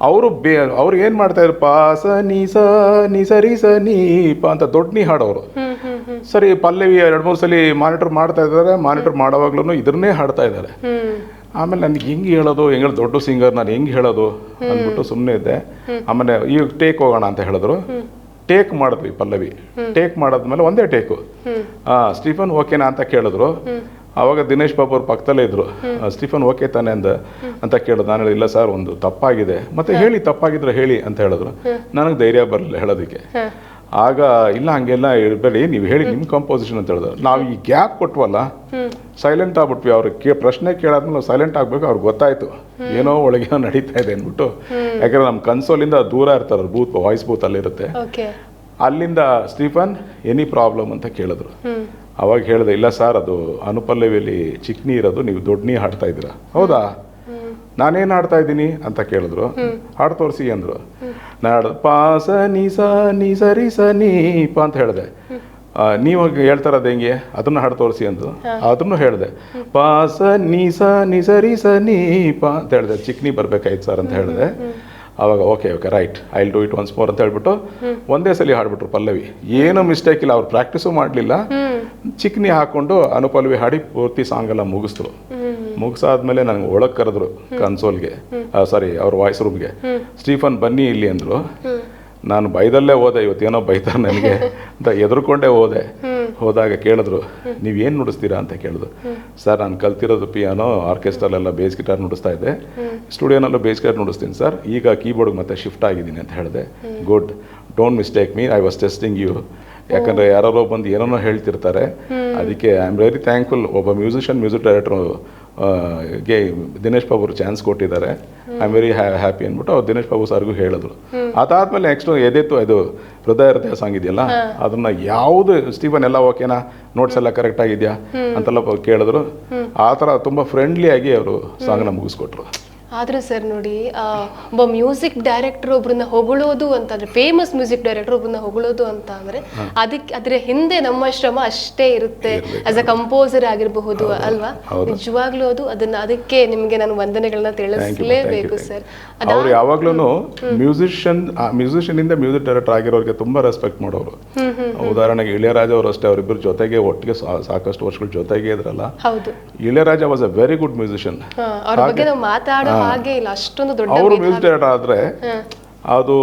ಅವರು ಬೇ ಅವ್ರು ಏನು ಮಾಡ್ತಾ ಇದ್ರು ಪಾಸ ನಿಸ ನಿಸರಿ ಸ ನೀ ಪಾ ಅಂತ ದೊಡ್ಡ ನೀ ಹಾಡೋರು. ಸರಿ ಪಲ್ಲವಿ ಎರಡು ಮೂರು ಸಲ ಮಾನಿಟರ್ ಮಾಡ್ತಾ ಇದ್ದಾರೆ ಮಾನಿಟರ್ ಮಾಡೋವಾಗ್ಲೂ ಇದನ್ನೇ ಹಾಡ್ತಾ ಇದ್ದಾರೆ. ಆಮೇಲೆ ನನಗೆ ಹೆಂಗೆ ಹೇಳೋದು ಹೆಂಗೆ ದೊಡ್ಡ ಸಿಂಗರ್ ನಾನು ಹೆಂಗೆ ಹೇಳೋದು ಅಂದ್ಬಿಟ್ಟು ಸುಮ್ಮನೆ ಇದ್ದೆ. ಆಮೇಲೆ ಈಗ ಟೇಕ್ ಹೋಗೋಣ ಅಂತ ಹೇಳಿದ್ರು. ಟೇಕ್ ಮಾಡಿದ್ವಿ ಪಲ್ಲವಿ. ಟೇಕ್ ಮಾಡಾದ್ಮೇಲೆ ಒಂದೇ ಟೇಕು. ಆ ಸ್ಟೀಫನ್ ಓಕೆನಾ ಅಂತ ಕೇಳಿದ್ರು. ಅವಾಗ ದಿನೇಶ್ ಬಾಬು ಅವ್ರ ಪಕ್ಕದಲ್ಲೇ ಇದ್ರು. ಸ್ಟೀಫನ್ ಓಕೆ ತಾನೆ ಅಂದ ಅಂತ ಕೇಳಿದ್ರು. ನಾನು ಹೇಳಿಲ್ಲ ಸರ್ ಒಂದು ತಪ್ಪಾಗಿದೆ. ಮತ್ತೆ ಹೇಳಿ ತಪ್ಪಾಗಿದ್ರೆ ಹೇಳಿ ಅಂತ ಹೇಳಿದ್ರು. ನನಗೆ ಧೈರ್ಯ ಬರಲಿಲ್ಲ ಹೇಳೋದಕ್ಕೆ. ಆಗ ಇಲ್ಲ ಹಂಗೆಲ್ಲ ಇರಬೇಡಿ ನೀವು ಹೇಳಿ ನಿಮ್ಮ ಕಂಪೋಸಿಷನ್ ಅಂತ ಹೇಳಿದ್ರು ನಾವು ಈ ಗ್ಯಾಪ್ ಕೊಟ್ವಲ್ಲ ಸೈಲೆಂಟ್ ಆಗ್ಬಿಟ್ವಿ. ಅವ್ರ ಕೇ ಪ್ರಶ್ನೆ ಕೇಳಾದ್ಮೇಲೆ ಸೈಲೆಂಟ್ ಆಗ್ಬೇಕು ಅವ್ರಿಗೆ ಗೊತ್ತಾಯ್ತು. ಏನೋ ಒಳಗೆ ನಡೀತಾ ಇದೆ ಅಂದ್ಬಿಟ್ಟು. ಯಾಕಂದ್ರೆ ನಮ್ಮ ಕನ್ಸೋಲಿಂದ ದೂರ ಇರ್ತಾರೆ ಬೂತ್ ವಾಯ್ಸ್ ಬೂತ್ ಅಲ್ಲಿರುತ್ತೆ ಅಲ್ಲಿಂದ ಸ್ಟೀಫನ್ ಎನಿ ಪ್ರಾಬ್ಲಮ್ ಅಂತ ಕೇಳಿದ್ರು. ಅವಾಗ ಹೇಳಿದೆ ಇಲ್ಲ ಸರ್ ಅದು ಅನುಪಲ್ಲವಿಯಲ್ಲಿ ಚಿಕ್ನಿ ಇರೋದು ನೀವು ದೊಡ್ಡನಿ ಹಾಡ್ತಾ ಇದ್ದೀರಾ. ಹೌದಾ? ನಾನೇನು ಹಾಡ್ತಾ ಇದ್ದೀನಿ ಅಂತ ಕೇಳಿದ್ರು. ಹಾಡು ತೋರಿಸಿ ಅಂದ್ರು. ನಾಡು ಪಾಸ ನೀ ಸ ನೀ ಸರಿ ಸ ನೀ ಪ ಅಂತ ಹೇಳಿದೆ. ನೀವು ಹೇಳ್ತಾ ಇರೋದು ಹೆಂಗೆ? ಅದನ್ನು ಹಾಡು ತೋರಿಸಿ ಅಂದ್ರು. ಅದನ್ನು ಹೇಳಿದೆ. ಪಾಸ ನೀ ಸ ನೀ ಸರಿ ಸ ನೀ ಪ ಅಂತ ಹೇಳಿದೆ. ಚಿಕ್ನಿ ಬರ್ಬೇಕಾಯ್ತು ಸರ್ ಅಂತ ಹೇಳಿದೆ. ಅವಾಗ okay okay right I do it once more ಅಂತ ಹೇಳ್ಬಿಟ್ಟು ಒಂದೇ ಸಲ ಹಾಡ್ಬಿಟ್ರು ಪಲ್ಲವಿ. ಏನು ಮಿಸ್ಟೇಕ್ ಇಲ್ಲ, ಅವ್ರು ಪ್ರಾಕ್ಟೀಸು ಮಾಡಲಿಲ್ಲ. ಚಿಕ್ನಿ ಹಾಕೊಂಡು ಅನುಪಲ್ವಿ ಹಾಡಿ ಪೂರ್ತಿ ಸಾಂಗ್ ಎಲ್ಲ ಮುಗಿಸ್ತು ಮುಗಿಸಾದ್ಮೇಲೆ ನನಗೆ ಒಳಗೆ ಕರೆದ್ರು ಕನ್ಸೋಲ್ಗೆ ಸಾರಿ ಅವ್ರ ವಾಯ್ಸ್ ರೂಮ್ಗೆ ಸ್ಟೀಫನ್, ಬನ್ನಿ ಇಲ್ಲಿ ಅಂದರು. ನಾನು ಬೈದಲ್ಲೇ ಹೋದೆ, ಇವತ್ತೇನೋ ಬೈತಾರೆ ನನಗೆ ಅಂತ ಎದುರುಕೊಂಡೇ ಹೋದೆ. ಹೋದಾಗ ಕೇಳಿದ್ರು ನೀವೇನು ನುಡಿಸ್ತೀರಾ? ಅಂತ ಕೇಳಿದ್ರು. ಸರ್ ನಾನು ಕಲ್ತಿರೋದು ಪಿಯಾನೋ ಆರ್ಕೆಸ್ಟ್ರಲ್ಲೆಲ್ಲ ಬೇಸ್ ಗಿಟಾರ್ ನುಡಿಸ್ತಾ ಇದ್ದೆ. ಸ್ಟುಡಿಯೋನಲ್ಲೂ ಬೇಸ್ ಗಿಟಾರ್ ನುಡಿಸ್ತೀನಿ ಸರ್. ಈಗ ಕೀಬೋರ್ಡ್ಗೆ ಮತ್ತೆ ಶಿಫ್ಟ್ ಆಗಿದ್ದೀನಿ ಅಂತ ಹೇಳಿದೆ. Good. Don't mistake me I was testing you ಯಾಕಂದ್ರೆ ಯಾರೋ ಬಂದು ಏನೇನೋ ಹೇಳ್ತಿರ್ತಾರೆ. ಅದಕ್ಕೆ ಐ ಆಮ್ ವೆರಿ ಥ್ಯಾಂಕ್ಫುಲ್ ಒಬ್ಬ ಮ್ಯೂಸಿಷಿಯನ್ ಮ್ಯೂಸಿಕ್ ಡೈರೆಕ್ಟ್ರು ಗೆ ದಿನೇಶ್ ಬಾಬು ಅವರು ಚಾನ್ಸ್ ಕೊಟ್ಟಿದ್ದಾರೆ. ಐ ಆಮ್ ವೆರಿ ಹ್ಯಾಪಿ ಅಂದ್ಬಿಟ್ಟು ಅವ್ರು ದಿನೇಶ್ ಬಾಬು ಸರ್ಗೂ ಹೇಳಿದ್ರು. ಅದಾದ್ಮೇಲೆ ನೆಕ್ಸ್ಟ್ ಎದೆತ್ತು ಇದು ಹೃದಯ ಹೃದಯ ಸಾಂಗ್ ಇದೆಯಲ್ಲ ಅದನ್ನ ಯಾವುದು ಸ್ಟೀಫನ್ ಎಲ್ಲ ಓಕೆನಾ ನೋಟ್ಸ್ ಎಲ್ಲ ಕರೆಕ್ಟ್ ಆಗಿದೆಯಾ? ಅಂತೆಲ್ಲ ಕೇಳಿದ್ರು. ಆ ಥರ ತುಂಬ ಫ್ರೆಂಡ್ಲಿ ಆಗಿ ಅವರು ಸಾಂಗ್ನ ಮುಗಿಸ್ಕೊಟ್ರು. ಆದ್ರೆ ಸರ್ ನೋಡಿ ಒಬ್ಬ ಮ್ಯೂಸಿಕ್ ಡೈರೆಕ್ಟರ್ ಒಬ್ರನ್ನ ಹೊಗಳೋದು ಅಂತಂದ್ರೆ ಫೇಮಸ್ ಮ್ಯೂಸಿಕ್ ಡೈರೆಕ್ಟರ್ ಒಬ್ರನ್ನ ಹೊಗಳೋದು ಅಂತ ಅಂದ್ರೆ ಅದಕ್ಕೆ ಅದ್ರ ಹಿಂದೆ ನಮ್ಮ ಶ್ರಮ ಅಷ್ಟೇ ಇರುತ್ತೆ. ಆಸ್ ಅ ಕಂಪೋಸರ್ ಆಗಿರಬಹುದು ಅಲ್ವಾ? ನಿಜವಾಗ್ಲೂ ಅದು ಅದನ್ನ ಅದಕ್ಕೆ ನಿಮ್ಗೆ ನಾನು ವಂದನೆಗಳನ್ನ ತಿಳಿಸಲೇಬೇಕು ಸರ್. ಅವ್ರು ಯಾವಾಗ್ಲೂ ಮ್ಯೂಸಿಷಿಯನ್ ಮ್ಯೂಸಿಷಿಯನ್ ಇಂದ ಮ್ಯೂಸಿಕ್ ಡೈರೆಕ್ಟರ್ ಆಗಿರೋರಿಗೆ ತುಂಬಾ ರೆಸ್ಪೆಕ್ಟ್ ಮಾಡೋರು. ಉದಾಹರಣೆಗೆ ಇಳಿಯರಾಜ ಅವರು ಅಷ್ಟೇ ಅವರಿಬ್ಬರು ಜೊತೆಗೆ ಒಟ್ಟಿಗೆ ಸಾಕಷ್ಟು ವರ್ಷಗಳ ಜೊತೆಗೆ ಇದ್ರಲ್ಲ. ಹೌದು. Ilaiyaraaja was a very good musician ಅವ್ರ ಬಗ್ಗೆ ನಾವು ಮಾತಾಡೋ ಹಾಗೆ ಇಲ್ಲ ಅಷ್ಟೊಂದು ದೊಡ್ಡ ಅವರು ಆದ್ರೆ ಅದು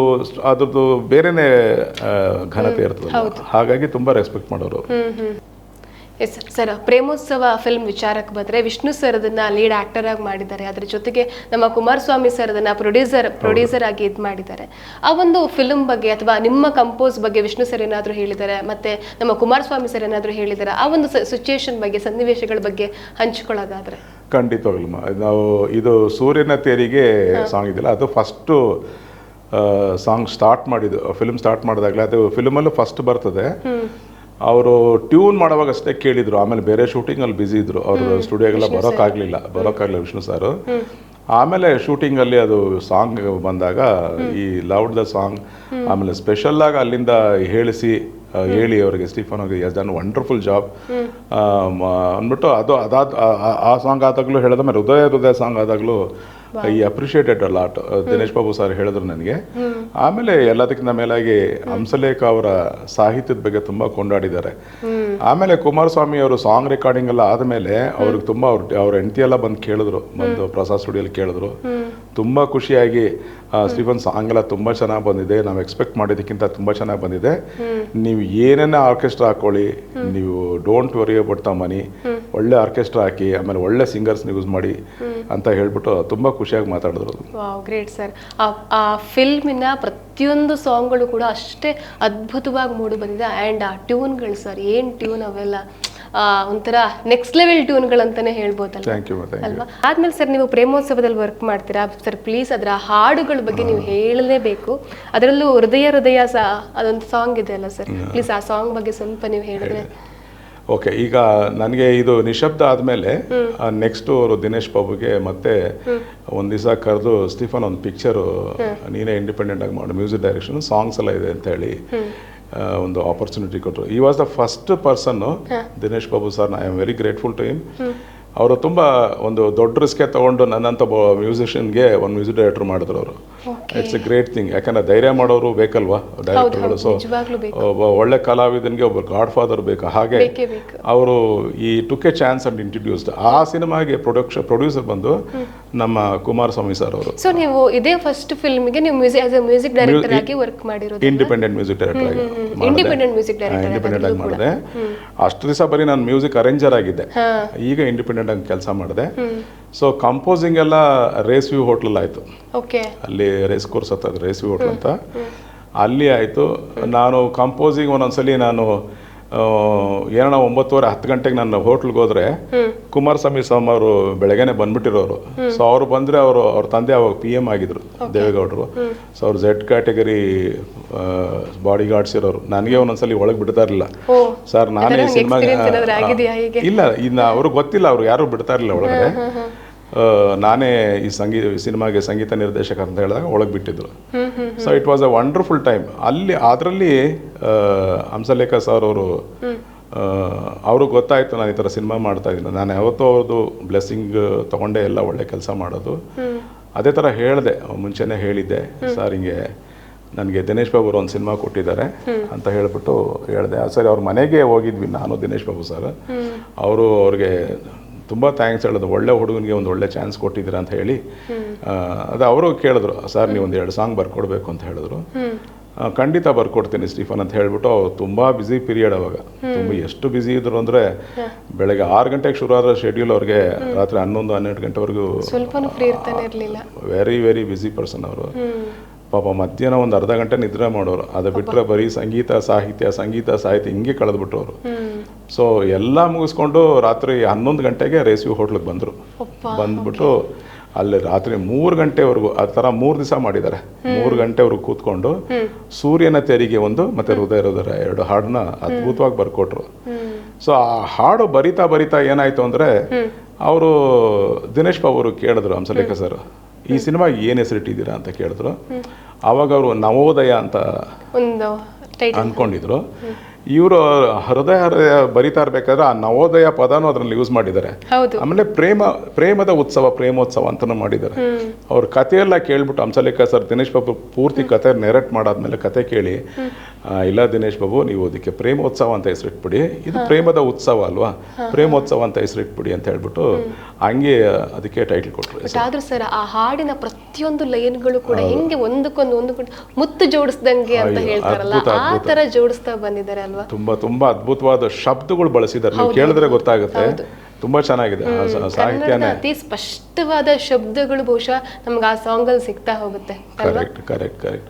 ಅದ್ರದ್ದು ಬೇರೆನೆ ಘನತೆ ಇರ್ತದೆ ಹಾಗಾಗಿ ತುಂಬಾ ರೆಸ್ಪೆಕ್ಟ್ ಮಾಡೋರು ಎಸ್ ಸರ್ ಪ್ರೇಮೋತ್ಸವ ಫಿಲ್ಮ್ ವಿಚಾರಕ್ಕೆ ಬಂದರೆ ವಿಷ್ಣು ಸರ್ ಅದನ್ನು ಲೀಡ್ ಆಕ್ಟರ್ ಆಗಿ ಮಾಡಿದ್ದಾರೆ. ಅದ್ರ ಜೊತೆಗೆ ನಮ್ಮ ಕುಮಾರಸ್ವಾಮಿ ಸರ್ ಅದನ್ನು ಪ್ರೊಡ್ಯೂಸರ್ ಪ್ರೊಡ್ಯೂಸರ್ ಆಗಿ ಇದು ಮಾಡಿದ್ದಾರೆ. ಆ ಒಂದು ಫಿಲ್ಮ್ ಬಗ್ಗೆ ಅಥವಾ ನಿಮ್ಮ ಕಂಪೋಸ್ ಬಗ್ಗೆ ವಿಷ್ಣು ಸರ್ ಏನಾದರೂ ಹೇಳಿದ್ದಾರೆ ಮತ್ತೆ ನಮ್ಮ ಕುಮಾರಸ್ವಾಮಿ ಸರ್ ಏನಾದರೂ ಹೇಳಿದ್ದಾರೆ ಆ ಒಂದು ಸಿಚುಯೇಷನ್ ಬಗ್ಗೆ ಸನ್ನಿವೇಶಗಳ ಬಗ್ಗೆ ಹಂಚ್ಕೊಳ್ಳೋದಾದ್ರೆ. ಖಂಡಿತವಾಗ್ಲಮ್ಮ ನಾವು ಇದು ಸೂರ್ಯನ ತೇರಿಗೆ ಸಾಂಗ್ ಇದೆಯಲ್ಲ ಅದು ಫಸ್ಟು ಸಾಂಗ್ ಸ್ಟಾರ್ಟ್ ಮಾಡಿದ್ದು ಫಿಲ್ಮ್ ಸ್ಟಾರ್ಟ್ ಮಾಡಿದಾಗಲೇ ಅದು ಫಿಲ್ಮಲ್ಲೂ ಫಸ್ಟ್ ಬರ್ತದೆ. ಅವರು ಟ್ಯೂನ್ ಮಾಡುವಾಗ ಅಷ್ಟೇ ಕೇಳಿದ್ರು. ಆಮೇಲೆ ಬೇರೆ ಶೂಟಿಂಗಲ್ಲಿ ಬ್ಯುಸಿ ಇದ್ರು. ಅವರು ಸ್ಟುಡಿಯೋಗೆಲ್ಲ ಬರೋಕ್ಕಾಗಲಿಲ್ಲ ಬರೋಕ್ಕಾಗಲಿಲ್ಲ ವಿಷ್ಣು ಸಾರು ಆಮೇಲೆ ಶೂಟಿಂಗಲ್ಲಿ ಅದು ಸಾಂಗ್ ಬಂದಾಗ ಈ ಲೌಡ್ ದ ಸಾಂಗ್ ಆಮೇಲೆ ಸ್ಪೆಷಲ್ ಆಗಿ ಅಲ್ಲಿಂದ ಹೇಳಿಸಿ ಹೇಳಿ ಅವರಿಗೆ ಸ್ಟೀಫನ್ ಅವ್ರಿಗೆ ಎಸ್ ಡನ್ ವಂಡರ್ಫುಲ್ ಜಾಬ್ ಅಂದ್ಬಿಟ್ಟು ಅದು ಅದಾದ ಆ- ಸಾಂಗ್ ಆದಾಗಲೂ ಹೇಳಿದ ಮೇಲೆ ಹೃದಯ ಹೃದಯ song ಆದಾಗಲೂ he appreciated lot Dinesh Babu sir ಹೇಳಿದ್ರು ನನಗೆ. ಆಮೇಲೆ ಎಲ್ಲದಕ್ಕಿಂತ ಮೇಲಾಗಿ ಹಂಸಲೇಖ ಅವರ ಸಾಹಿತ್ಯದ ಬಗ್ಗೆ ತುಂಬ ಕೊಂಡಾಡಿದ್ದಾರೆ. ಆಮೇಲೆ ಕುಮಾರಸ್ವಾಮಿ ಅವರು ಸಾಂಗ್ ರೆಕಾರ್ಡಿಂಗ್ ಎಲ್ಲ ಆದಮೇಲೆ ಅವ್ರಿಗೆ ತುಂಬ ಅವ್ರ ಅವ್ರ ಹೆಂಡತಿ ಎಲ್ಲ ಬಂದು ಕೇಳಿದ್ರು ಬಂದು ಪ್ರಸಾದ್ ಸ್ಟುಡಿಯೋಲಿ ಕೇಳಿದ್ರು. ತುಂಬ ಖುಷಿಯಾಗಿ ಸ್ಟೀಫನ್ ಸಾಂಗ್ ಎಲ್ಲ ತುಂಬ ಚೆನ್ನಾಗಿ ಬಂದಿದೆ. ನಾವು ಎಕ್ಸ್ಪೆಕ್ಟ್ ಮಾಡಿದ್ದಕ್ಕಿಂತ ತುಂಬ ಚೆನ್ನಾಗಿ ಬಂದಿದೆ. ನೀವು ಏನೇನ ಆರ್ಕೆಸ್ಟ್ರಾ ಹಾಕೊಳ್ಳಿ ನೀವು don't worry about the money ಒಳ್ಳೆ ಆರ್ಕೆಸ್ಟ್ರಾ ಹಾಕಿ ಆಮೇಲೆ ಒಳ್ಳೆ ಸಿಂಗರ್ಸ್ ಯೂಸ್ ಮಾಡಿ ಅಂತ ಹೇಳ್ಬಿಟ್ಟು ತುಂಬ ಖುಷಿಯಾಗಿ ಮಾತಾಡಿದ್ರು ಗ್ರೇಟ್ ಸರ್ ಆ ಫಿಲ್ಮಿನ ಪ್ರತಿಯೊಂದು ಸಾಂಗ್ಗಳು ಕೂಡ ಅಷ್ಟೇ ಅದ್ಭುತವಾಗಿ ಮೂಡಿ ಬಂದಿದೆ. ಆ್ಯಂಡ್ ಆ ಟ್ಯೂನ್ಗಳು ಸರ್ ಏನು ಟ್ಯೂನ್ ಅವೆಲ್ಲ? ಆ, ಒಂಥರ ನೆಕ್ಸ್ಟ್ ಲೆವೆಲ್ ಟ್ಯೂನ್ಗಳಂತಾನೆ ಹೇಳ್ಬೋದಲ್ಲ ಅಲ್ವಾ? ಆದ್ಮೇಲೆ ಸರ್ ನೀವು ಪ್ರೇಮೋತ್ಸವದಲ್ಲಿ ವರ್ಕ್ ಮಾಡ್ತೀರಾ? ಸರ್ ಪ್ಲೀಸ್ ಅದರ ಹಾಡುಗಳ ಬಗ್ಗೆ ನೀವು ಹೇಳಲೇಬೇಕು. ಅದರಲ್ಲೂ ಹೃದಯ ಹೃದಯ ಸಹ ಅದೊಂದು ಸಾಂಗ್ ಇದೆ ಅಲ್ಲ ಸರ್? ಪ್ಲೀಸ್ ಆ ಸಾಂಗ್ ಬಗ್ಗೆ ಸ್ವಲ್ಪ ನೀವು ಹೇಳಿದ್ರೆ ಓಕೆ ಈಗ ನನಗೆ ಇದು ನಿಶಬ್ದ ಆದಮೇಲೆ ನೆಕ್ಸ್ಟ್ ಅವರು ದಿನೇಶ್ ಬಾಬುಗೆ ಮತ್ತೆ ಒಂದು ದಿವಸ ಕರೆದು ಸ್ಟೀಫನ್ ಒಂದು ಪಿಕ್ಚರು ನೀನೇ ಇಂಡಿಪೆಂಡೆಂಟ್ ಆಗಿ ಮಾಡು ಮ್ಯೂಸಿಕ್ ಡೈರೆಕ್ಷನ್ ಸಾಂಗ್ಸ್ ಎಲ್ಲ ಇದೆ ಅಂತ ಹೇಳಿ ಒಂದು ಆಪರ್ಚುನಿಟಿ ಕೊಟ್ಟರು he was the first person Dinesh Babu sir I am very grateful to him. ಅವರು ತುಂಬ ಒಂದು ದೊಡ್ಡ ರಿಸ್ಕೆ ತಗೊಂಡು ನನ್ನಂಥ ಮ್ಯೂಸಿಷಿಯನ್ಗೆ ಒಂದು ಮ್ಯೂಸಿಕ್ ಡೈರೆಕ್ಟರ್ ಮಾಡಿದ್ರು ಅವರು. ಇಟ್ಸ್ ಎ ಗ್ರೇಟ್ ಥಿಂಗ್ ಯಾಕಂದ್ರೆ ಧೈರ್ಯ ಮಾಡೋರು ಬೇಕಲ್ವಾ ಡೈರೆಕ್ಟರ್ಗಳು ಸೊ ಒಬ್ಬ ಒಳ್ಳೆ ಕಲಾವಿದನಿಗೆ ಒಬ್ಬ ಗಾಡ್ ಫಾದರ್ ಬೇಕು ಹಾಗೆ ಅವರು he took a chance and introduced ಆ ಸಿನಿಮಾಗೆ ಪ್ರೊಡಕ್ಷನ್ ಪ್ರೊಡ್ಯೂಸರ್ ಬಂದು ನಮ್ಮ ಕುಮಾರಸ್ವಾಮಿ ಸರ್ ಅವರು. ಸೊ ನೀವು ಇದೇ ಫಸ್ಟ್ ಫಿಲ್ಮ್ಗೆ ನೀವು music as a music director ಆಗಿ ವರ್ಕ್ ಮಾಡಿರೋದು ಇಂಡಿಪೆಂಡೆಂಟ್ ಮ್ಯೂಸಿಕ್ ಡೈರೆಕ್ಟರ್ ಆಗಿ ಇಂಡಿಪೆಂಡೆಂಟ್ ಮ್ಯೂಸಿಕ್ ಡೈರೆಕ್ಟರ್ ಇಂಡಿಪೆಂಡೆಂಟ್ ಆಗಿ ಮಾಡಿದೆ. ಅಷ್ಟು ದಿವಸ ಬರೀ ನಾನು ಮ್ಯೂಸಿಕ್ ಅರೇಂಜರ್ ಆಗಿದ್ದೆ. ಈಗ ಇಂಡಿಪೆಂಡೆಂಟ್ ಆಗಿ ಕೆಲಸ ಮಾಡಿದೆ. ಸೊ ಕಂಪೋಸಿಂಗ್ ಎಲ್ಲ ರೇಸ್ ವ್ಯೂ ಹೋಟ್ಲಲ್ಲಿ ಆಯಿತು. ಓಕೆ ಅಲ್ಲಿ ರೇಸ್ ಕೋರ್ಸ್ ಹತ್ತದ ರೇಸ್ ವ್ಯೂ ಹೋಟ್ಲ್ ಅಂತ. ಅಲ್ಲಿ ಆಯಿತು. ನಾನು ಕಂಪೋಸಿಂಗ್ ಒಂದೊಂದ್ಸಲಿ ನಾನು ಏನೋ ಒಂಬತ್ತುವರೆ ಹತ್ತು ಗಂಟೆಗೆ ನನ್ನ ಹೋಟ್ಲ್ಗೆ ಹೋದ್ರೆ ಕುಮಾರಸ್ವಾಮಿ ಸ್ವಾಮಿ ಅವರು ಬೆಳಗ್ಗೆನೆ ಬಂದ್ಬಿಟ್ಟಿರೋರು. ಸೊ ಅವ್ರು ಬಂದರೆ ಅವರು ಅವ್ರ ತಂದೆ ಅವಾಗ ಪಿ ಎಂ ಆಗಿದ್ರು ದೇವೇಗೌಡರು. ಸೊ ಅವ್ರು ಝೆಡ್ ಕ್ಯಾಟಗರಿ ಬಾಡಿ ಗಾರ್ಡ್ಸ್ ಇರೋರು. ನನಗೆ ಒಂದೊಂದ್ಸಲಿ ಒಳಗೆ ಬಿಡ್ತಾ ಇರಲಿಲ್ಲ. ಸರ್ ನಾನೇ ಸಿನಿಮಾ? ಇಲ್ಲ ಇನ್ನು ಅವ್ರಿಗೆ ಗೊತ್ತಿಲ್ಲ ಅವ್ರು ಯಾರು ಬಿಡ್ತಾ ಇರಲಿಲ್ಲ ಒಳಗಡೆ. ನಾನೇ ಈ ಸಂಗೀತ ಸಿನಿಮಾಗೆ ಸಂಗೀತ ನಿರ್ದೇಶಕ ಅಂತ ಹೇಳಿದಾಗ ಒಳಗೆ ಬಿಟ್ಟಿದ್ರು. So it was a wonderful time ಅಲ್ಲಿ ಅದರಲ್ಲಿ ಹಂಸಲೇಖ ಸರ್ ಅವರು ಅವ್ರಿಗೆ ಗೊತ್ತಾಯ್ತು ನಾನು ಈ ಥರ ಸಿನಿಮಾ ಮಾಡ್ತಾ ಇದ್ದೀನಿ. ನಾನು ಯಾವತ್ತೂ ಅವ್ರದ್ದು ಬ್ಲೆಸ್ಸಿಂಗ್ ತೊಗೊಂಡೇ ಎಲ್ಲ ಒಳ್ಳೆ ಕೆಲಸ ಮಾಡೋದು. ಅದೇ ಥರ ಹೇಳಿದೆ ಮುಂಚೆನೇ ಹೇಳಿದ್ದೆ ಸರ್ ಹಿಂಗೆ ನನಗೆ ದಿನೇಶ್ ಬಾಬು ಒಂದು ಸಿನಿಮಾ ಕೊಟ್ಟಿದ್ದಾರೆ ಅಂತ ಹೇಳ್ಬಿಟ್ಟು ಹೇಳಿದೆ. ಸರಿ ಅವ್ರ ಮನೆಗೆ ಹೋಗಿದ್ವಿ ನಾನು ದಿನೇಶ್ ಬಾಬು ಸರ್ ಅವರು ಅವ್ರಿಗೆ ತುಂಬ ಥ್ಯಾಂಕ್ಸ್ ಹೇಳೋದು. ಒಳ್ಳೆ ಹುಡುಗನಿಗೆ ಒಂದು ಒಳ್ಳೆ ಚಾನ್ಸ್ ಕೊಟ್ಟಿದ್ದೀರಾ ಅಂತ ಹೇಳಿ ಅದು ಅವರು ಕೇಳಿದ್ರು ಸರ್ ನೀವು ಒಂದು ಎರಡು ಸಾಂಗ್ ಬರ್ಕೊಡ್ಬೇಕು ಅಂತ ಹೇಳಿದ್ರು. ಖಂಡಿತ ಬರ್ಕೊಡ್ತೀನಿ ಸ್ಟೀಫನ್ ಅಂತ ಹೇಳ್ಬಿಟ್ಟು ಅವ್ರು ತುಂಬ ಬ್ಯುಸಿ ಪೀರಿಯಡ್ ಅವಾಗ. ತುಂಬ ಎಷ್ಟು ಬ್ಯುಸಿ ಇದ್ರು ಅಂದರೆ ಬೆಳಗ್ಗೆ ಆರು ಗಂಟೆಗೆ ಶುರು ಆದ್ರೆ ಶೆಡ್ಯೂಲ್ ಅವ್ರಿಗೆ ರಾತ್ರಿ ಹನ್ನೊಂದು ಹನ್ನೆರಡು ಗಂಟೆವರೆಗೂ ಸ್ವಲ್ಪನೂ ಫ್ರೀ ಇರ್ತಾನೆ ಇರಲಿಲ್ಲ. ವೆರಿ ವೆರಿ ಬ್ಯುಸಿ ಪರ್ಸನ್ ಅವರು. ಪಾಪ ಮಧ್ಯಾಹ್ನ ಒಂದು ಅರ್ಧ ಗಂಟೆ ನಿದ್ರೆ ಮಾಡೋರು. ಅದು ಬಿಟ್ಟರೆ ಬರೀ ಸಂಗೀತ ಸಾಹಿತ್ಯ ಸಂಗೀತ ಸಾಹಿತ್ಯ ಹಿಂಗೆ ಕಳೆದ್ಬಿಟ್ಟವರು ಸೊ ಎಲ್ಲ ಮುಗಿಸ್ಕೊಂಡು ರಾತ್ರಿ ಹನ್ನೊಂದು ಗಂಟೆಗೆ ರೇಸ್ವಿ ಹೋಟ್ಲಿಗೆ ಬಂದರು. ಬಂದ್ಬಿಟ್ಟು ಅಲ್ಲಿ ರಾತ್ರಿ ಮೂರು ಗಂಟೆವರೆಗೂ ಆ ಥರ ಮೂರು ದಿವಸ ಮಾಡಿದ್ದಾರೆ. ಮೂರು ಗಂಟೆವರೆಗೂ ಕೂತ್ಕೊಂಡು ಸೂರ್ಯನ ತೆರಿಗೆ ಒಂದು ಮತ್ತೆ ಹೃದಯ ಹೃದಯ ಎರಡು ಹಾಡನ್ನ ಅದ್ಭುತವಾಗಿ ಬರ್ಕೊಟ್ರು. ಸೊ ಆ ಹಾಡು ಬರಿತಾ ಬರಿತಾ ಏನಾಯ್ತು ಅಂದ್ರೆ ಅವರು ದಿನೇಶ್ ಬಾಬು ಅವರು ಕೇಳಿದ್ರು ಹಂಸಲೇಖ ಸರ್. ಈ ಸಿನಿಮಾಗೆ ಏನು ಹೆಸರಿಟ್ಟಿದ್ದೀರಾ ಅಂತ ಕೇಳಿದ್ರು. ಆವಾಗ ಅವರು ನವೋದಯ ಅಂತ ಒಂದು ಟೈಟಲ್ ಅನ್ಕೊಂಡಿದ್ರು. ಇವರು ಹೃದಯ ಹೃದಯ ಬರಿತಾ ಇರಬೇಕಾದ್ರೆ ಆ ನವೋದಯ ಪದನೂ ಅದ್ರಲ್ಲಿ ಯೂಸ್ ಮಾಡಿದ್ದಾರೆ. ಆಮೇಲೆ ಪ್ರೇಮ ಪ್ರೇಮದ ಉತ್ಸವ ಪ್ರೇಮೋತ್ಸವ ಅಂತಲೂ ಮಾಡಿದ್ದಾರೆ. ಅವ್ರ ಕಥೆಯೆಲ್ಲ ಕೇಳ್ಬಿಟ್ಟು ಹಂಸಲೇಖ ಸರ್ ದಿನೇಶ್ ಬಾಬು ಪೂರ್ತಿ ಕತೆ ನೆರೆಟ್ ಮಾಡಾದ್ಮೇಲೆ ಕತೆ ಕೇಳಿ. ಇಲ್ಲ ದಿನೇಶ್ ಬಾಬು ನೀವು ಅದಕ್ಕೆ ಪ್ರೇಮೋತ್ಸವ ಅಂತ ಹೆಸರಿಟ್ಬಿಡಿ. ಇದು ಪ್ರೇಮದ ಉತ್ಸವ ಅಲ್ವಾ? ಪ್ರೇಮೋತ್ಸವ ಅಂತ ಹೆಸರಿಟ್ಬಿಡಿ ಅಂತ ಹೇಳ್ಬಿಟ್ಟು ಹಂಗೆ ಅದಕ್ಕೆ ಟೈಟಲ್ ಕೊಟ್ಟರು ಬಟ್ ಆದ್ರೂ ಸರ್ ಆ ಹಾಡಿನ ಪ್ರತಿಯೊಂದು ಲೈನ್ಗಳು ಕೂಡ ಹೆಂಗೆ ಒಂದಕ್ಕೊಂದು ಒಂದು ಮುತ್ತು ಜೋಡಿಸ್ದಂಗೆ ಅಂತ ಹೇಳ್ತಾರಲ್ಲ ಆ ತರ ಜೋಡಿಸ್ತಾ ಬಂದಿದ್ದಾರೆ ಅಲ್ವಾ? ತುಂಬಾ ತುಂಬಾ ಅದ್ಭುತವಾದ ಶಬ್ದಗಳು ಬಳಸಿದ್ದಾರೆ. ನೀವು ಕೇಳಿದ್ರೆ ಗೊತ್ತಾಗುತ್ತೆ. ತುಂಬಾ ಚೆನ್ನಾಗಿದೆ ಸಾಹಿತ್ಯನೇ. ಅತಿ ಸ್ಪಷ್ಟವಾದ ಶಬ್ದಗಳು ಬಹುಶಃ ನಮ್ಗೆ ಆ ಸಾಂಗ್ ಅಲ್ಲಿ ಸಿಗ್ತಾ ಹೋಗುತ್ತೆ ಕರೆಕ್ಟ್ ಕರೆಕ್ಟ್ ಕರೆಕ್ಟ್